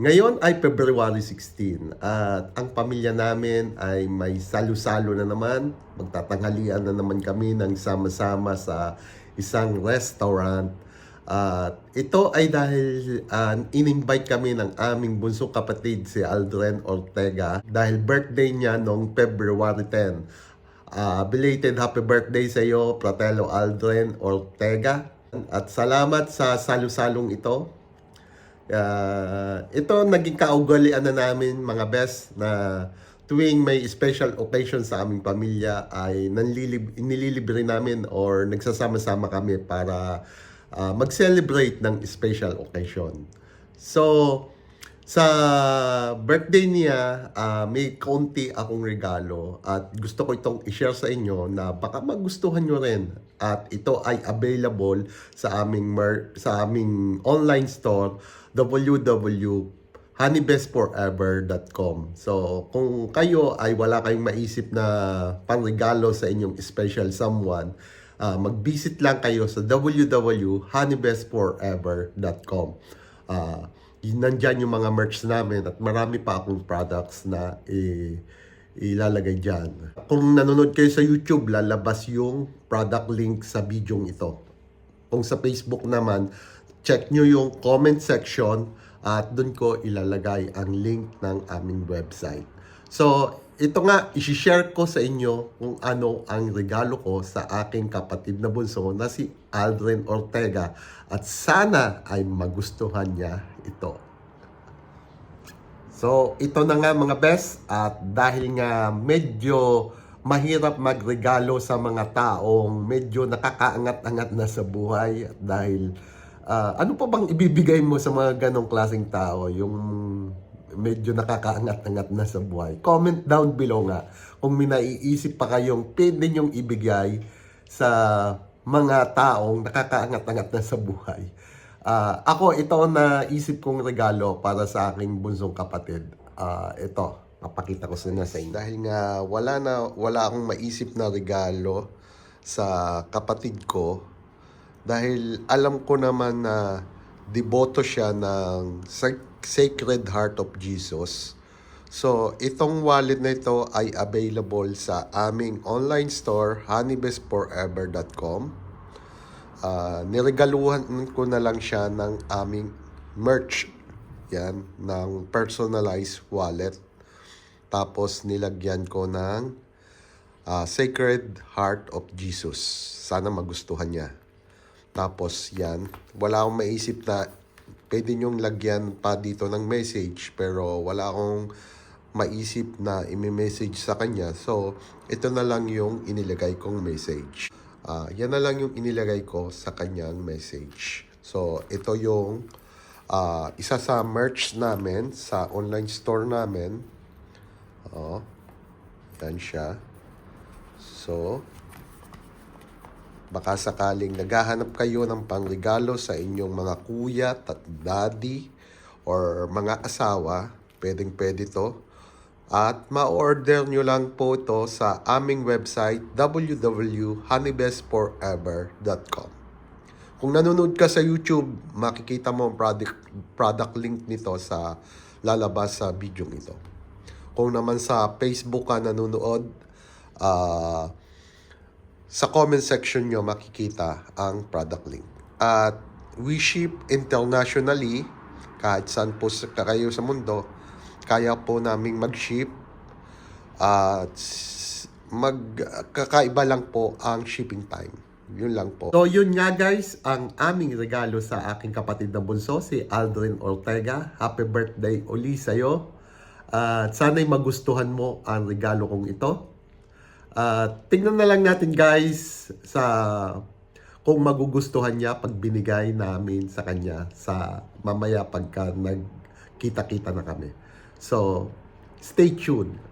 Ngayon ay February 16 at ang pamilya namin ay may salo-salo na naman. Magtatanghalian na naman kami ng sama-sama sa isang restaurant. At ito ay dahil uh, in-invite kami ng aming bunsong kapatid si Aldren Ortega dahil birthday niya noong February 10. Ah, belated happy birthday sa iyo, Fratello Aldren Ortega. At salamat sa salo-salong ito. Ah, ito naging kaugalian na namin mga best na tuwing may special occasion sa aming pamilya ay nanlilib, nililibre namin or nagsasama-sama kami para ah, mag-celebrate ng special occasion. So, sa birthday niya, ah, may kaunti akong regalo at gusto ko itong i-share sa inyo na baka magustuhan nyo rin. At ito ay available sa aming mer- sa aming online store www.honeybestforever.com. So, kung kayo ay wala kayong maisip na panregalo sa inyong special someone, ah, mag-visit lang kayo sa www.honeybestforever.com. Ah, yun, nandyan yung mga merch namin at marami pa akong products na i- ilalagay dyan. Kung nanonood kayo sa YouTube, lalabas yung product link sa video ito. Kung sa Facebook naman, check nyo yung comment section at doon ko ilalagay ang link ng aming website. So, ito nga, isi-share ko sa inyo kung ano ang regalo ko sa aking kapatid na bunso na si Aldrin Ortega at sana ay magustuhan niya ito. So, ito na nga mga best at dahil nga medyo mahirap magregalo sa mga taong medyo nakakaangat-angat na sa buhay dahil ah, ano pa bang ibibigay mo sa mga ganong klaseng tao yung medyo nakakaangat-angat na sa buhay. Comment down below nga kung may naiisip pa kayong pwede nyong ibigay sa mga taong nakakaangat-angat na sa buhay. Ah, ako, ito ang naisip kong regalo para sa aking bunsong kapatid. Ah, ito, papakita ko sa sa inyo. Dahil nga wala na wala akong maisip na regalo sa kapatid ko dahil alam ko naman na deboto siya ng Sac- Sacred Heart of Jesus. So, itong wallet na ito ay available sa aming online store honeybestforever.com. Ah, niregaluhan ko na lang siya ng aming merch. Yan, ng personalized wallet. Tapos nilagyan ko ng ah, Sacred Heart of Jesus. Sana magustuhan niya. Tapos yan, wala akong maisip na pwede niyong lagyan pa dito ng message pero wala akong maisip na imi-message sa kanya. So, ito na lang yung inilagay kong message. Ah, yan na lang yung inilagay ko sa kanyang message. So, ito yung ah, isa sa merch namin sa online store namin. Oh, yan siya. So, baka sakaling naghahanap kayo ng pangregalo sa inyong mga kuya, tat daddy, or mga asawa, pwedeng pwede to. At ma-order nyo lang po to sa aming website www.honeybestforever.com Kung nanonood ka sa YouTube, makikita mo ang product, product link nito sa lalabas sa video ito. Kung naman sa Facebook ka nanonood, ah sa comment section nyo makikita ang product link. At we ship internationally kahit saan po kayo sa mundo. Kaya po naming mag-ship at magkakaiba lang po ang shipping time. Yun lang po. So yun nga guys, ang aming regalo sa aking kapatid na bunso, si Aldrin Ortega. Happy birthday uli sa'yo. At sana'y magustuhan mo ang regalo kong ito. At tingnan na lang natin guys sa kung magugustuhan niya pag binigay namin sa kanya sa mamaya pagka nagkita-kita na kami. So, stay tuned.